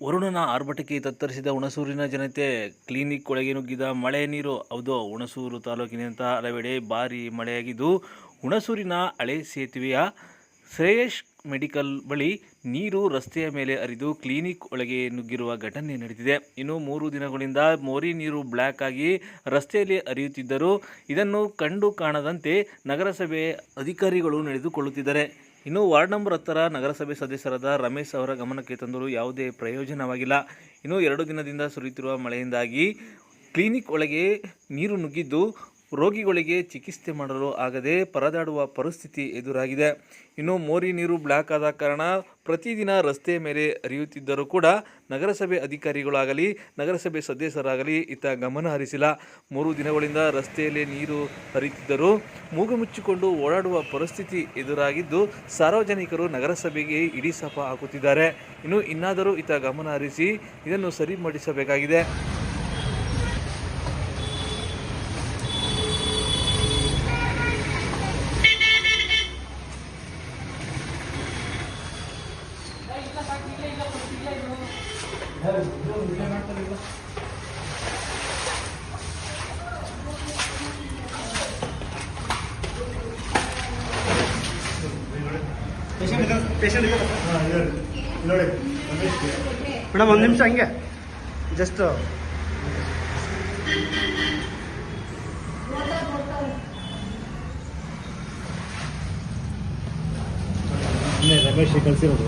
ವರುಣನ ಆರ್ಭಟಕ್ಕೆ ತತ್ತರಿಸಿದ ಹುಣಸೂರಿನ ಜನತೆ ಕ್ಲಿನಿಕ್ ಒಳಗೆ ನುಗ್ಗಿದ ಮಳೆ ನೀರು. ಹೌದು, ಹುಣಸೂರು ತಾಲೂಕಿನಂತಹ ಹಲವೆಡೆ ಭಾರೀ ಮಳೆಯಾಗಿದ್ದು, ಹುಣಸೂರಿನ ಹಳೆ ಸೇತುವೆಯ ಶ್ರೇಯಶ್ ಮೆಡಿಕಲ್ ಬಳಿ ನೀರು ರಸ್ತೆಯ ಮೇಲೆ ಹರಿದು ಕ್ಲಿನಿಕ್ ಒಳಗೆ ನುಗ್ಗಿರುವ ಘಟನೆ ನಡೆದಿದೆ. ಇನ್ನು ಮೂರು ದಿನಗಳಿಂದ ಮೋರಿ ನೀರು ಬ್ಲ್ಯಾಕ್ ಆಗಿ ರಸ್ತೆಯಲ್ಲಿ ಹರಿಯುತ್ತಿದ್ದರೂ ಇದನ್ನು ಕಂಡು ಕಾಣದಂತೆ ನಗರಸಭೆ ಅಧಿಕಾರಿಗಳು ನಡೆದುಕೊಳ್ಳುತ್ತಿದ್ದಾರೆ. ಇನ್ನು ವಾರ್ಡ್ ನಂಬರ್ ಹತ್ತರ ನಗರಸಭೆ ಸದಸ್ಯರಾದ ರಮೇಶ್ ಅವರ ಗಮನಕ್ಕೆ ತಂದರೂ ಯಾವುದೇ ಪ್ರಯೋಜನವಾಗಿಲ್ಲ. ಇನ್ನು ಎರಡು ದಿನದಿಂದ ಸುರಿಯುತ್ತಿರುವ ಮಳೆಯಿಂದಾಗಿ ಕ್ಲಿನಿಕ್ ಒಳಗೆ ನೀರು ನುಗ್ಗಿದ್ದು ರೋಗಿಗಳಿಗೆ ಚಿಕಿತ್ಸೆ ಮಾಡಲು ಆಗದೆ ಪರದಾಡುವ ಪರಿಸ್ಥಿತಿ ಎದುರಾಗಿದೆ. ಇನ್ನು ಮೋರಿ ನೀರು ಬ್ಲಾಕ್ ಆದ ಕಾರಣ ಪ್ರತಿದಿನ ರಸ್ತೆ ಮೇಲೆ ಹರಿಯುತ್ತಿದ್ದರೂ ಕೂಡ ನಗರಸಭೆ ಅಧಿಕಾರಿಗಳಾಗಲಿ, ನಗರಸಭೆ ಸದಸ್ಯರಾಗಲಿ ಇತ್ತ ಗಮನ ಹರಿಸಿಲ್ಲ. ಮೂರು ದಿನಗಳಿಂದ ರಸ್ತೆಯಲ್ಲಿ ನೀರು ಹರಿಯುತ್ತಿದ್ದರೂ ಮೂಗು ಮುಚ್ಚಿಕೊಂಡು ಓಡಾಡುವ ಪರಿಸ್ಥಿತಿ ಎದುರಾಗಿದ್ದು ಸಾರ್ವಜನಿಕರು ನಗರಸಭೆಗೆ ಇಡೀ ಸಪ ಹಾಕುತ್ತಿದ್ದಾರೆ. ಇನ್ನು ಇನ್ನಾದರೂ ಇತ್ತ ಗಮನ ಹರಿಸಿ ಇದನ್ನು ಸರಿಪಡಿಸಬೇಕಾಗಿದೆ. ಮೇಡಮ್ ಒಂದು ನಿಮಿಷ ಹಂಗೆ ಜಸ್ಟ್ ರಮೇಶ್ ಕಳಿಸಿರೋದು